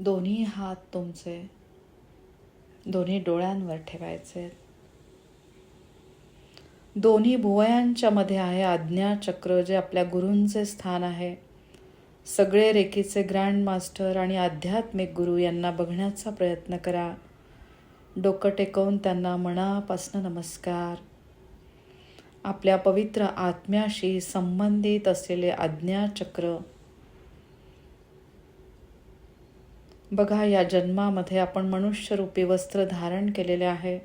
दोन्ही हात तुमचे दोन्ही डोळ्यांवर ठेवायचे. दोन्ही भुवयांच्या मध्ये आहे आज्ञाचक्र जे आपल्या गुरूंचे स्थान आहे. सगळे रेखीचे ग्रँड मास्टर आणि आध्यात्मिक गुरु यांना बघण्याचा प्रयत्न करा. डोकं टेकवून त्यांना मनापासनं नमस्कार. आपल्या पवित्र आत्म्याशी संबंधित असलेले आज्ञाचक्र बघा या जन्मामध्ये आपण मनुष्यरूपी वस्त्र धारण केलेले आहे.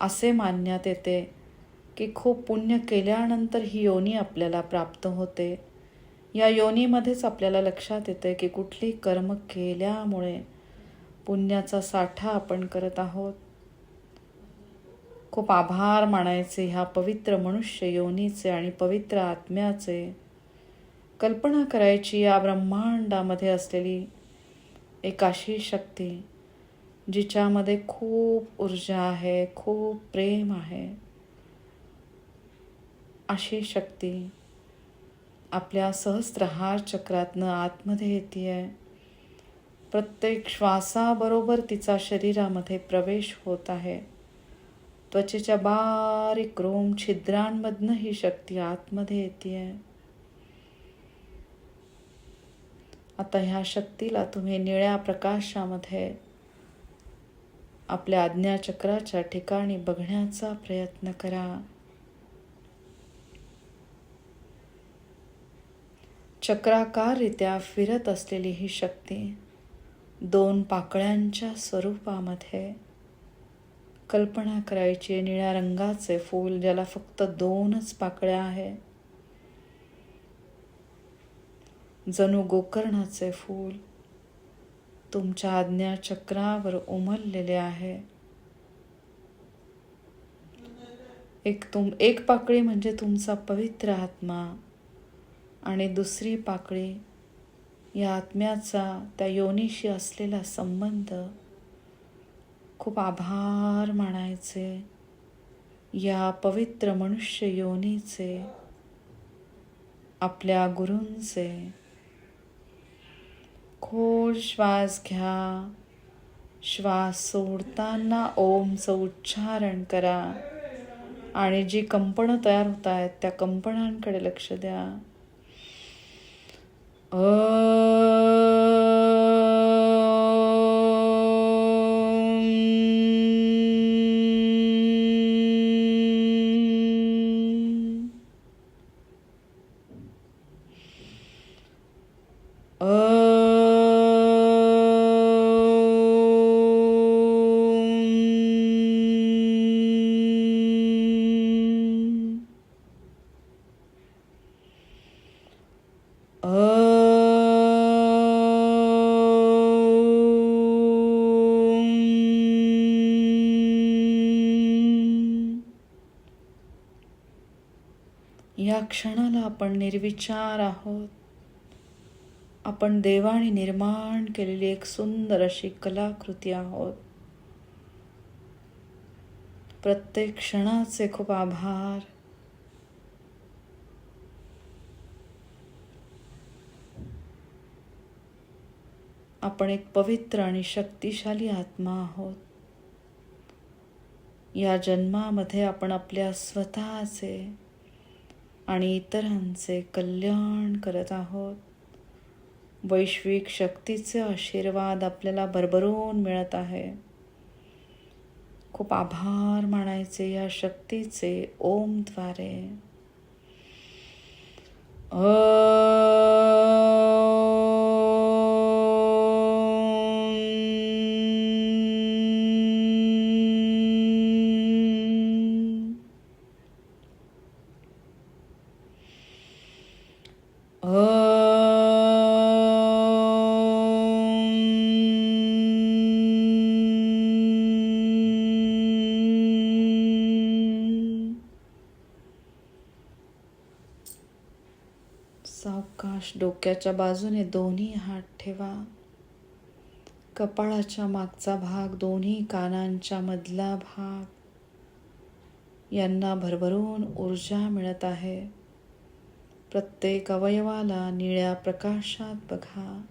असे मानण्यात येते की खूप पुण्य केल्यानंतर ही योनी आपल्याला प्राप्त होते. या योनीमध्येच आपल्याला लक्षात येते की कुठली कर्म केल्यामुळे पुण्याचा साठा आपण करत आहोत. खूप आभार मानायचे ह्या पवित्र मनुष्य योनीचे आणि पवित्र आत्म्याचे. कल्पना करायची या ब्रह्मांडामध्ये असलेली एक अशी शक्ती जिच्यामध्ये खूप ऊर्जा आहे खूप प्रेम आहे. अशी शक्ती आपल्या सहस्त्रहार चक्रातनं आतमध्ये येते आहे प्रत्येक श्वासाबरोबर तिचा शरीरामध्ये प्रवेश होत आहे. त्वचेच्या बारीक रोम छिद्रांमधनं ही शक्ती आतमध्ये येते आहे आता ह्या शक्तीला तुम्ही निळ्या प्रकाशामध्ये आपल्या आज्ञाचक्राच्या ठिकाणी बघण्याचा प्रयत्न करा. चक्राकाररित्या फिरत असलेली ही शक्ती दोन पाकळ्यांच्या स्वरूपामध्ये कल्पना करायची निळ्या रंगाचे फूल ज्याला फक्त दोनच पाकळ्या आहे जणू गोकर्णाचे फूल. तुमच्या आज्ञा चक्रावर उमललेले आहे. एक तुम एक पाकळी म्हणजे तुमचा पवित्र आत्मा आणि दुसरी पाकळी या आत्म्याचा त्या योनीशी असलेला संबंध खूप आभार मानायचे. या पवित्र मनुष्य योनीचे आपल्या गुरूंचे खोल श्वास घ्या. श्वास सोडताना ओमचं उच्चारण करा. आणि जी कंपनं तयार होत आहेत त्या कंपनांकडे लक्ष द्या. अ क्षणाला आपण निर्विचार आहोत. आपण देवाने निर्माण केलेली एक सुंदर अशी कलाकृती आहोत. प्रत्येक क्षणाचे खूप आभार. आपण एक पवित्र आणि शक्तिशाली आत्मा आहोत. या जन्मामध्ये आपण आपल्या स्वतःचे आणि इतरांचे कल्याण करत आहोत. वैश्विक शक्तीचे आशीर्वाद आपल्याला भरभरून मिळत आहे. खूप आभार मानायचे या शक्तीचे ओमद्वारे. सावकाश डोक्याच्या बाजूने दोन्ही हात ठेवा. कपाळाच्या मागचा भाग दोन्ही कानांच्या मधला भाग. यांना भरभरून ऊर्जा मिळत आहे. प्रत्येक अवयवाला निळ्या प्रकाशात बघा.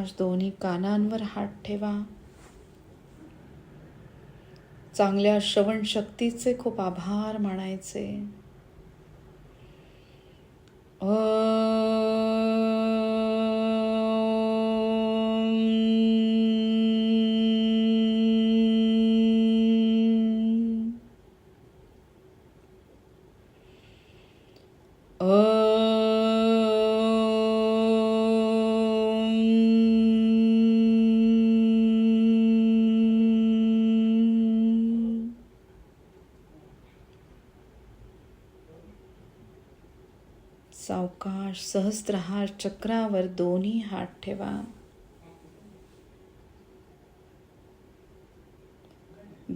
सावकाश दोन्ही कानांवर हात ठेवा. चांगल्या श्रवण शक्तीचे खूप आभार मानायचे. सहस्त्रहार चक्रावर दोन्ही हात ठेवा.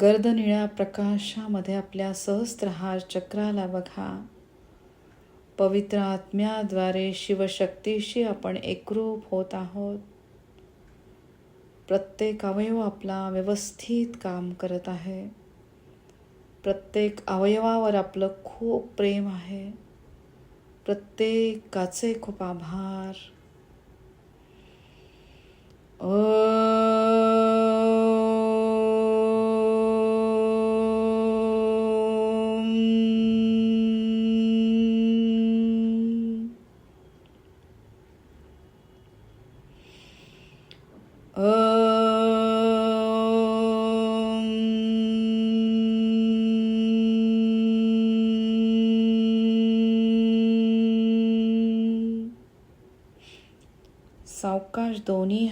गर्द निळ्या प्रकाशामध्ये आपल्या सहस्त्रहार चक्राला बघा. पवित्र आत्म्याद्वारे शिवशक्तीशी आपण एकरूप होत आहोत. प्रत्येक अवयव आपला व्यवस्थित काम करत आहे. प्रत्येक अवयवावर आपलं खूप प्रेम आहे. प्रत्येकाचे खूप आभार. ओ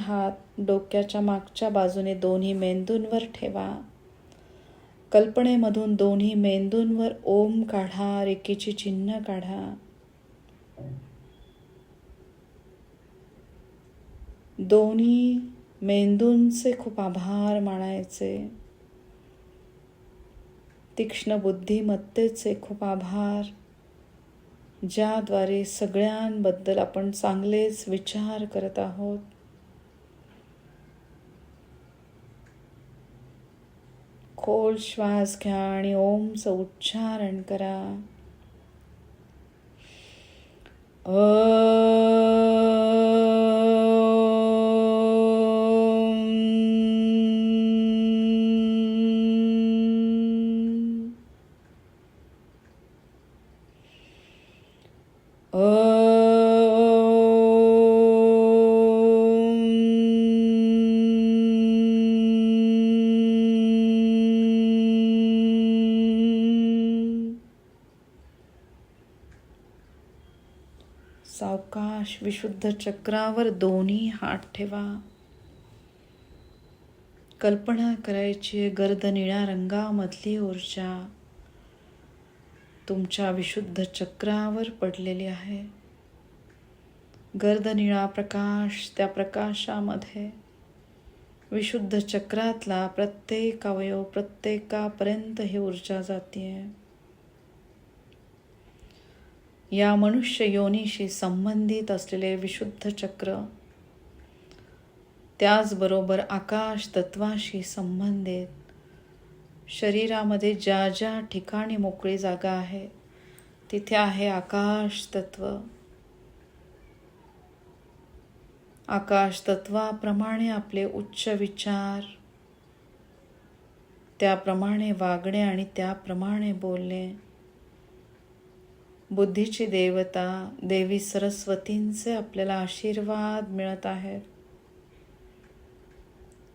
हात डोक्याच्या मागच्या बाजूने दोन्ही मेंदूंवर ठेवा. कल्पनेमधून दोन्ही मेंदूंवर ओम काढा रेकीची चिन्ह काढा. दोन्ही मेंदूंचे खूप आभार मानायचे. तीक्ष्ण बुद्धिमत्तेचे खूप आभार ज्याद्वारे सगळ्यांबद्दल आपण चांगलेच विचार करत आहोत. खोल श्वास घ्या आणि ओमचं उच्चारण करा. अ विशुद्ध चक्रावर दोन्ही हात ठेवा. कल्पना करायची गर्द निळ्या रंगामधली ऊर्जा तुमच्या विशुद्ध चक्रावर पडलेली आहे. गर्द निळा प्रकाश त्या प्रकाशामध्ये विशुद्ध चक्रातला प्रत्येक अवयव प्रत्येकापर्यंत ही ऊर्जा जाते आहे या मनुष्य योनीशी संबंधित असलेले विशुद्ध चक्र त्याचबरोबर आकाश तत्वाशी संबंधित शरीरामध्ये ज्या ज्या ठिकाणी मोकळी जागा आहे तिथे आहे आकाश तत्व. आकाश तत्वाप्रमाणे आपले उच्च विचार त्याप्रमाणे वागणे आणि त्याप्रमाणे बोलणे. बुद्धीची देवता देवी सरस्वतींचे आपल्याला आशीर्वाद मिळत आहेत.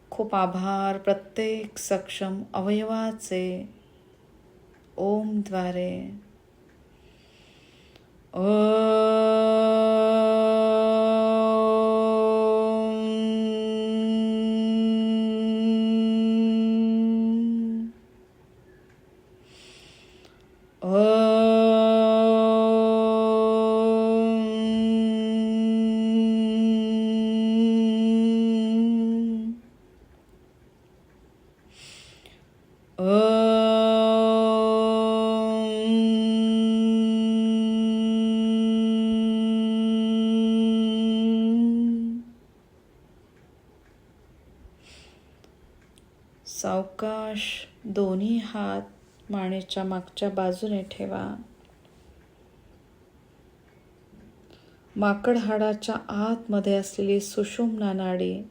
खूप आभार प्रत्येक सक्षम अवयवाचे. ओमद्वारे ओ मानेच्या मागच्या बाजूने ठेवा. माकड हाडाच्या आतमध्ये असलेली सुषुम्ना नाडी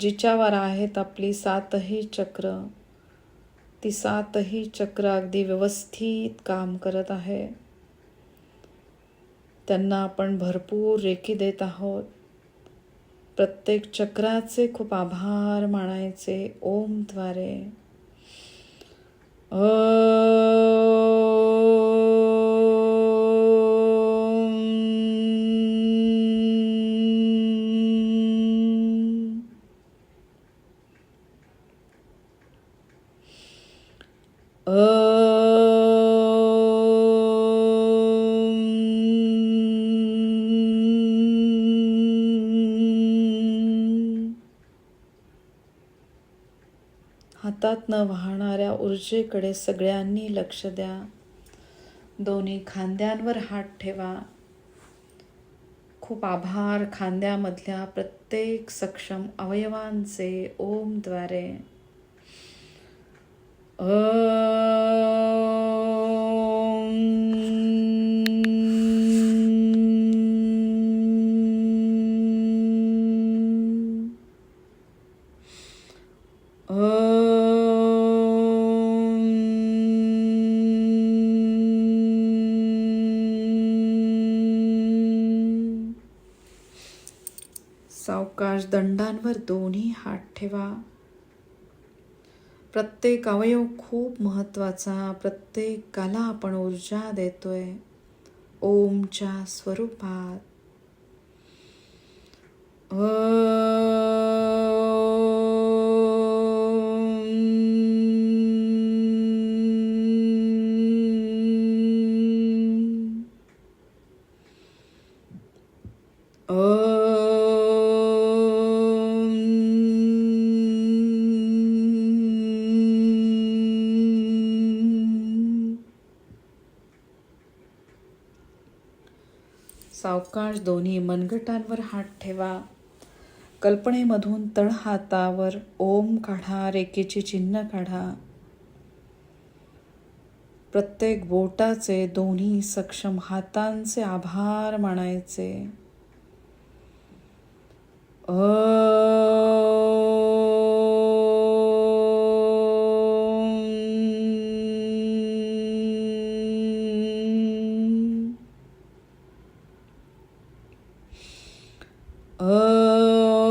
जिच्यावर आहेत आपली सातही चक्र ती सातही चक्र अगदी व्यवस्थित काम करत आहे. त्यांना आपण भरपूर रेखी देत आहोत. प्रत्येक चक्राचे खूप आभार मानायचे ओमद्वारे ओम. हातात न वाहणाऱ्या ऊर्जेकडे सगळ्यांनी लक्ष द्या. दोन्ही खांद्यांवर हात ठेवा. खूप आभार खांद्यामधल्या प्रत्येक सक्षम अवयवांचे ओमद्वारे अ ठेवा. प्रत्येक अवयव खूप महत्त्वाचा प्रत्येकाला आपण ऊर्जा देतोय. ओमच्या स्वरूपात. सावकाश दोन्ही मनगटांवर हात ठेवा. कल्पनेमधून तळहातावर ओम काढा रेखेचे चिन्ह काढा. प्रत्येक बोटाचे दोन्ही सक्षम हातांचे आभार मानायचे. अ सावकाश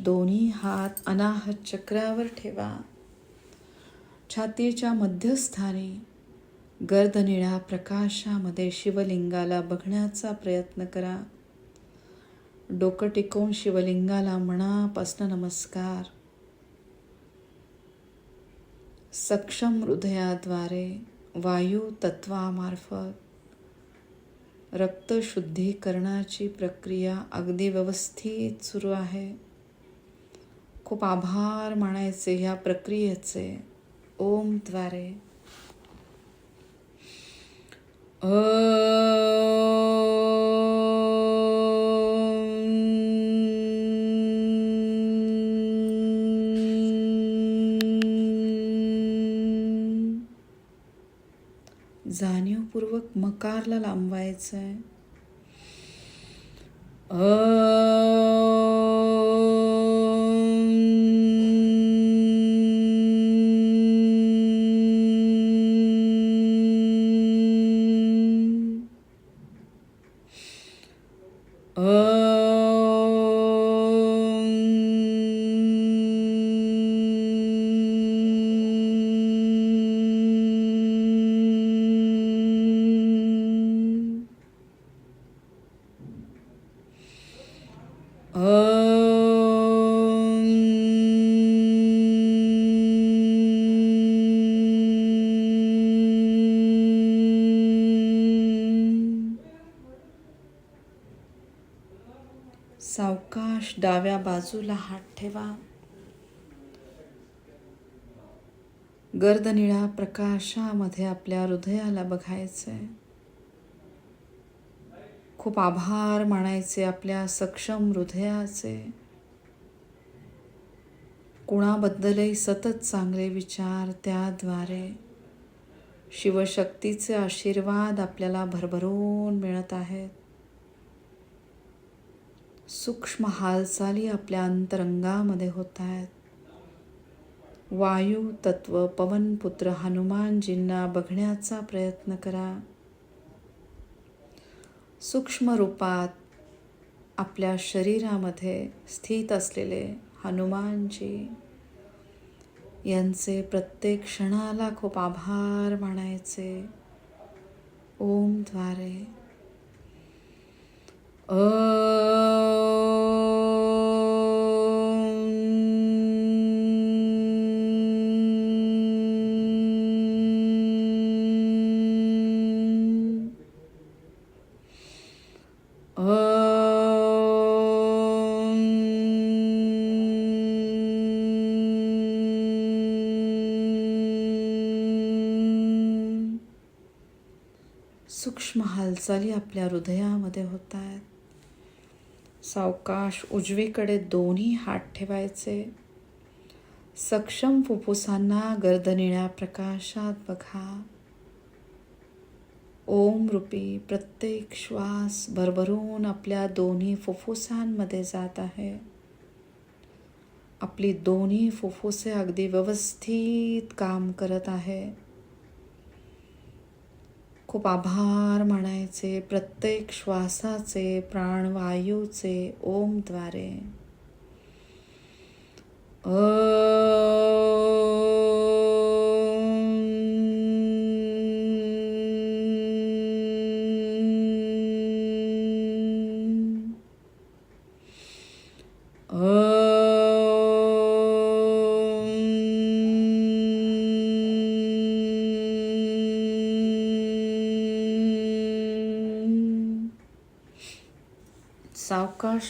दोन्ही हात अनाहत चक्रावर ठेवा. छातीच्या मध्यस्थानी गर्दनिळा प्रकाशामध्ये शिवलिंगाला बघण्याचा प्रयत्न करा. डोकं टिकवून शिवलिंगाला मनापासनं नमस्कार. सक्षम हृदयाद्वारे वायू तत्वामार्फत रक्तशुद्धीकरणाची प्रक्रिया अगदी व्यवस्थित सुरू आहे. खूप आभार मानायचे ह्या प्रक्रियेचे. ओमद्वारे अ ओंकारला लांबवायचं आहे सावकाश डाव्या बाजूला हात ठेवा. गर्दनिळ्या प्रकाशामध्ये आपल्या हृदयाला बघायचंय. खूप आभार मानायचे आपल्या सक्षम हृदयाचे. कुणाबद्दलही सतत चांगले विचार त्याद्वारे. शिवशक्तीचे आशीर्वाद आपल्याला भरभरून मिळत आहेत. सूक्ष्म हालचाली आपल्या अंतरंगामध्ये होत आहेत. वायू तत्व पवनपुत्र हनुमानजींना बघण्याचा प्रयत्न करा. सूक्ष्म रूपात आपल्या शरीरामध्ये स्थित असलेले हनुमानजी यांचे प्रत्येक क्षणाला खूप आभार मानायचे. ओमद्वारे अ हालचाली आपल्या हृदयामध्ये होत आहेत सावकाश उजवीकडे दोन्ही हात ठेवायचे. सक्षम फुफ्फुसांना गर्दनिळ्या प्रकाशात बघा. ओम रूपी प्रत्येक श्वास भरभरून आपल्या दोन्ही फुफ्फुसांमध्ये जात आहे. आपली दोन्ही फुफ्फुसे अगदी व्यवस्थित काम करत आहे. खूप आभार मानायचे प्रत्येक श्वासाचे प्राणवायूचे ओमद्वारे. अ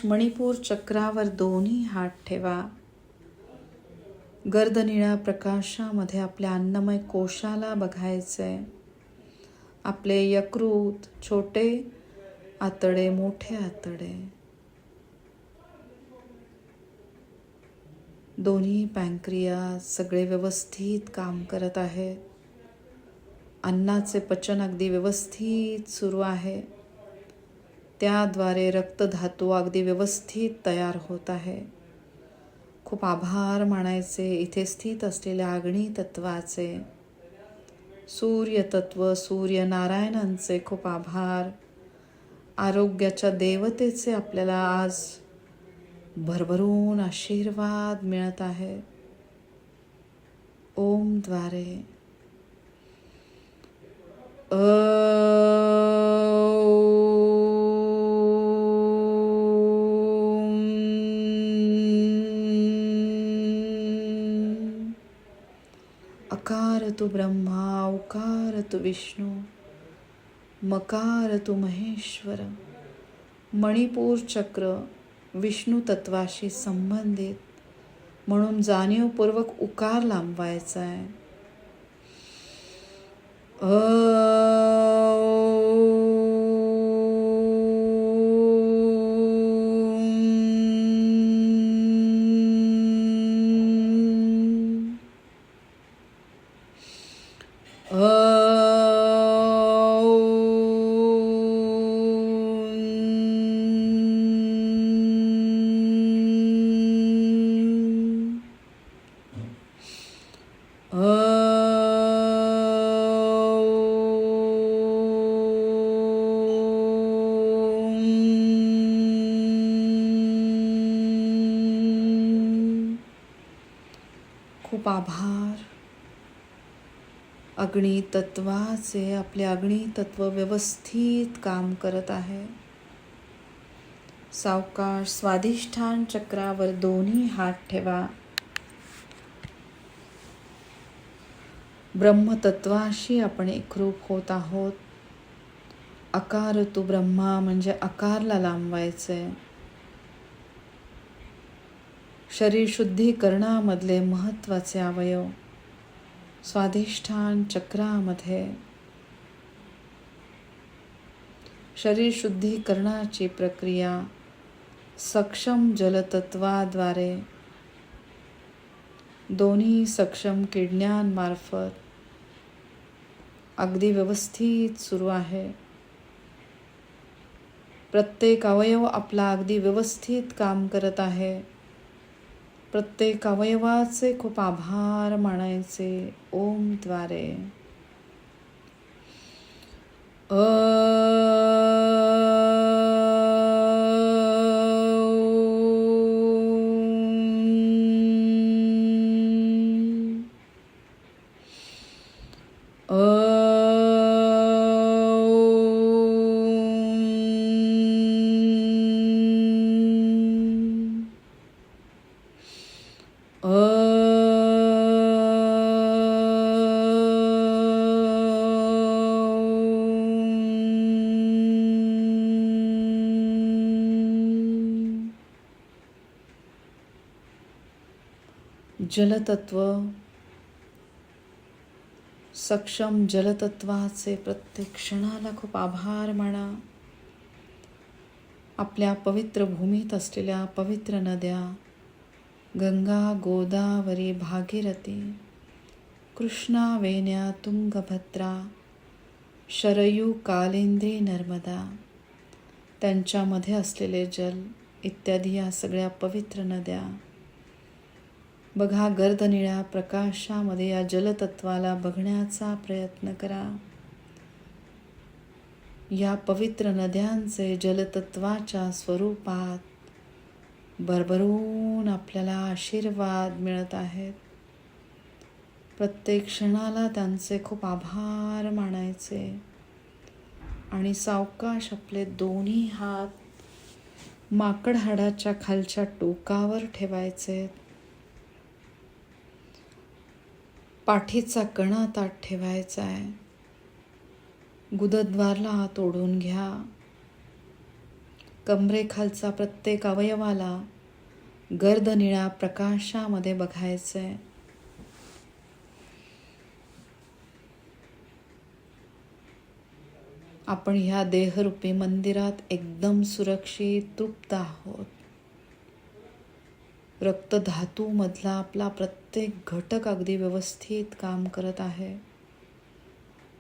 मणिपूर चक्रावर दोन्ही हात ठेवा. गर्दनिळ्या प्रकाशामध्ये आपल्या अन्नमय कोशाला बघायचंय. आपले यकृत छोटे आतडे मोठे आतडे. दोन्ही पँक्रिया सगळे व्यवस्थित काम करत आहेत. अन्नाचे पचन अगदी व्यवस्थित सुरू आहे. त्याद्वारे रक्तधातू अगदी व्यवस्थित तयार होत आहे. खूप आभार मानायचे. इथे स्थित असलेल्या अग्नी तत्वाचे सूर्यतत्व सूर्यनारायणांचे खूप आभार. आरोग्याच्या देवतेचे आपल्याला आज भरभरून आशीर्वाद मिळत आहे. ओमद्वारे अ अकार तु ब्रह्मा उकार तु विष्णू मकार तु महेश्वर मणिपूर चक्र विष्णू तत्वाशी संबंधित. म्हणून जाणीवपूर्वक उकार लांबवायचा आहे. अ खूप आभार. अग्नितत्वाचे आपले अग्नितत्व व्यवस्थित काम करत आहे. सावकाश स्वाधिष्ठान चक्रावर दोन्ही हात ठेवा. ब्रह्मतत्वाशी आपण एकरूप होत आहोत. अकार तू ब्रह्मा म्हणजे आकारला लांबवायचे शरीर शुद्धीकरणामधले महत्त्वाचे अवयव स्वाधिष्ठान चक्रामध्ये. शरीर शुद्धीकरणाची प्रक्रिया सक्षम जलतत्वाद्वारे दोन्ही सक्षम किडण्यांमार्फत अगदी व्यवस्थित सुरू आहे. प्रत्येक अवयव आपला अगदी व्यवस्थित काम करत आहे. प्रत्येक अवयवाचे खूप आभार मानायचे. ओमद्वारे जलतत्व सक्षम जलतत्वाचे प्रत्येक क्षणाला खूप आभार माना. आपल्या पवित्र भूमीत असलेल्या पवित्र नद्या गंगा गोदावरी भागीरथी कृष्णा वेण्या तुंगभद्रा शरयू कालिंद्री नर्मदा त्यांच्यामध्ये असलेले जल इत्यादी या सगळ्या पवित्र नद्या बघा गर्द निळ्या प्रकाशामध्ये या जलतत्वाला बघण्याचा प्रयत्न करा. या पवित्र नद्यांचे जलतत्वाच्या स्वरूपात भरभरून आपल्याला आशीर्वाद मिळत आहेत. प्रत्येक क्षणाला त्यांचे खूप आभार मानायचे. आणि सावकाश आपले दोन्ही हात माकड हाडाच्या खालच्या टोकावर ठेवायचे. पाठीचा कणा ताट ठेवायचा आहे. गुदद्वारला तोडून घ्या. कमरेखालचा प्रत्येक अवयवाला गर्द निळ्या प्रकाशामध्ये बघायचं आहे आपण ह्या देहरूपी मंदिरात एकदम सुरक्षित तृप्त आहोत. रक्तधातूमधला आपला प्रत्येक घटक अगदी व्यवस्थित काम करत आहे.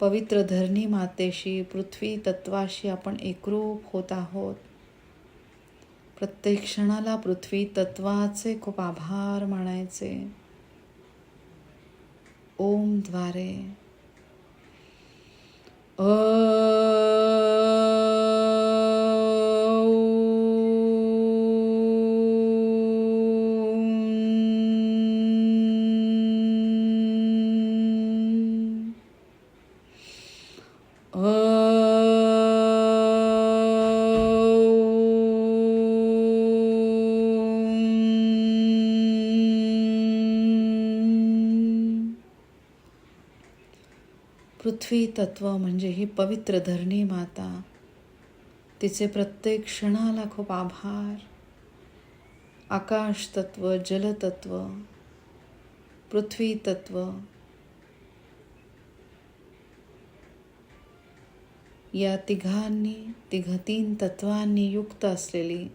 पवित्र धरणी मातेशी पृथ्वी तत्वाशी आपण एकरूप होत आहोत. प्रत्येक क्षणाला पृथ्वी तत्वाचे खूप आभार मानायचे. ओमद्वारे अ पृथ्वी तत्व म्हणजे ही पवित्र धरणी माता. तिचे प्रत्येक क्षणाला खूप आभार. आकाश तत्व जलतत्व पृथ्वी तत्व. या तिघांनी तिघ तीन तत्वांनी युक्त असलेली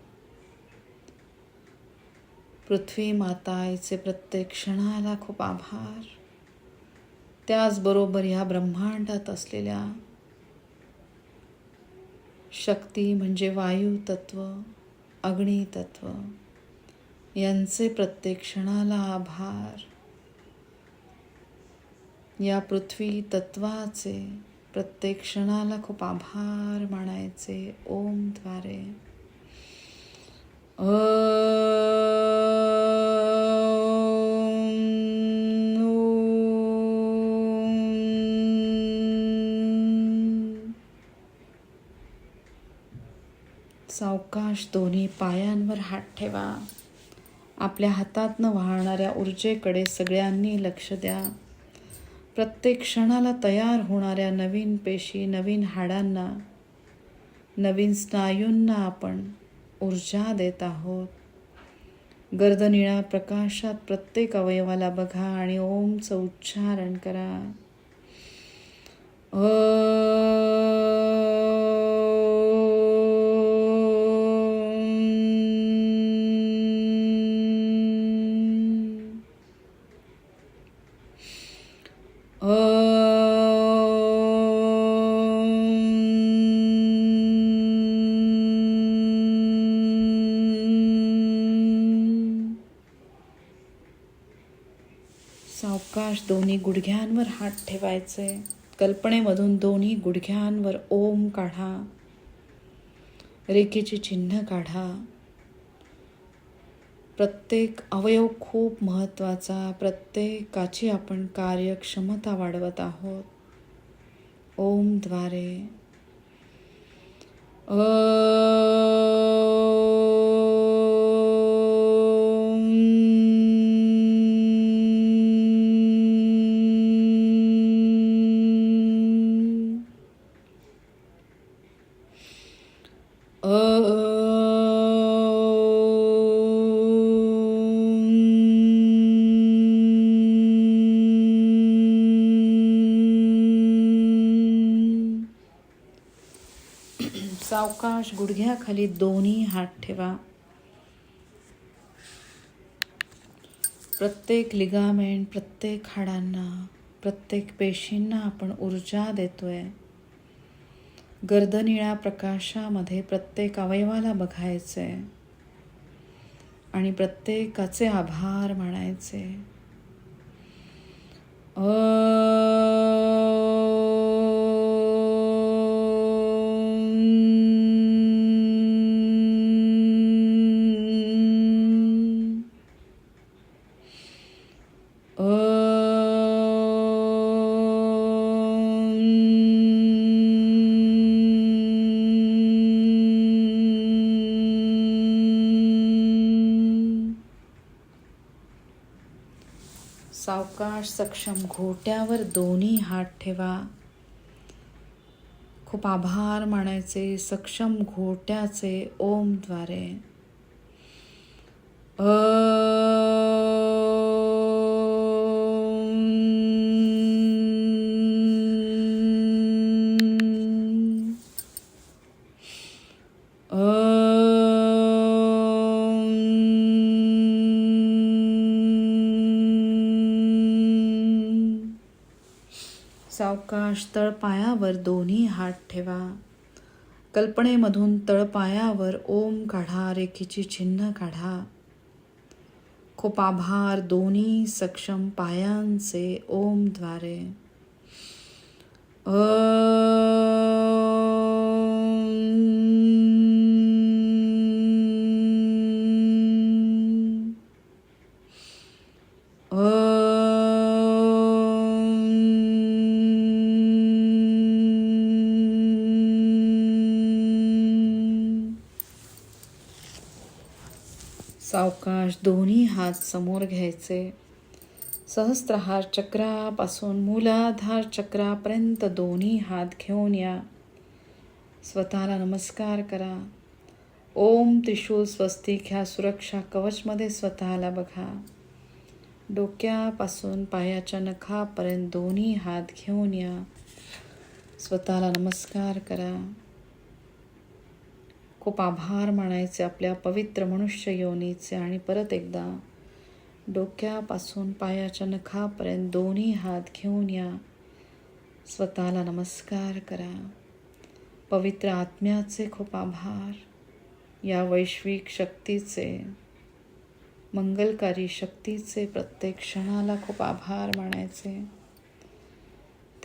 पृथ्वी माता आईचे प्रत्येक क्षणाला खूप आभार. त्याचबरोबर ह्या ब्रह्मांडात असलेल्या शक्ती म्हणजे वायू तत्व अग्नी तत्व यांचे प्रत्येक क्षणाला आभार. या पृथ्वी तत्वाचे प्रत्येक क्षणाला खूप आभार मानायचे. ओमद्वारे सावकाश दोन्ही पायांवर हात ठेवा. आपल्या हातातनं वाहणाऱ्या ऊर्जेकडे सगळ्यांनी लक्ष द्या. प्रत्येक क्षणाला तयार होणाऱ्या नवीन पेशी नवीन हाडांना नवीन स्नायूंना आपण ऊर्जा देत आहोत. गर्दनिळा प्रकाशात प्रत्येक अवयवाला बघा आणि ओमचं उच्चारण करा. ओ दोन्ही गुडघ्यांवर हात ठेवायचे. कल्पनेमधून दोन्ही गुडघ्यांवर ओम काढा. रेखेचे चिन्ह काढा. प्रत्येक अवयव खूप महत्त्वाचा प्रत्येकाची आपण कार्यक्षमता वाढवत आहोत. ओमद्वारे अ सावकाश गुडघ्याखाली दोन्ही हात ठेवा. प्रत्येक लिगामेंट प्रत्येक हाडांना प्रत्येक पेशींना आपण ऊर्जा देतोय. गर्दनिळ्या प्रकाशामध्ये प्रत्येक अवयवाला बघायचे आणि प्रत्येकाचे आभार मानायचे. अ सक्षम. घोट्यावर दोन्ही हात ठेवा. खूप आभार मानायचे. सक्षम घोट्याचे ओमद्वारे अ तळपायावर दोन्ही हात ठेवा. कल्पनेमधून तळपायावर ओम काढा रेखीची चिन्ह काढा. खोपाभार दोन्ही सक्षम पायांचे ओमद्वारे अ दोन्ही हात समोर घ्यायचे. सहस्त्रहार चक्रापासून मूलाधार चक्रापर्यंत दोन्ही हात घेऊन या. स्वतःला नमस्कार करा. ओम त्रिशूल स्वस्तिक ह्या सुरक्षा कवचमध्ये स्वतःला बघा. डोक्यापासून पायाच्या नखापर्यंत दोन्ही हात घेऊन या. स्वतःला नमस्कार करा. खूप आभार मानायचे आपल्या पवित्र मनुष्य योनीचे. आणि परत एकदा डोक्यापासून पायाच्या नखापर्यंत दोन्ही हात घेऊन या. स्वतःला नमस्कार करा. पवित्र आत्म्याचे खूप आभार. या वैश्विक शक्तीचे मंगलकारी शक्तीचे प्रत्येक क्षणाला खूप आभार मानायचे.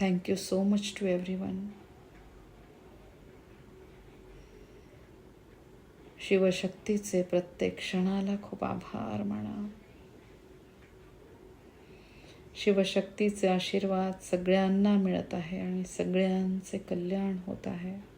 Thank you so much to everyone शिवशक्तीचे प्रत्येक क्षणाला खूप आभार माना. शिवशक्तीचे आशीर्वाद सगळ्यांना मिळत आहे आणि सगळ्यांचे कल्याण होत आहे.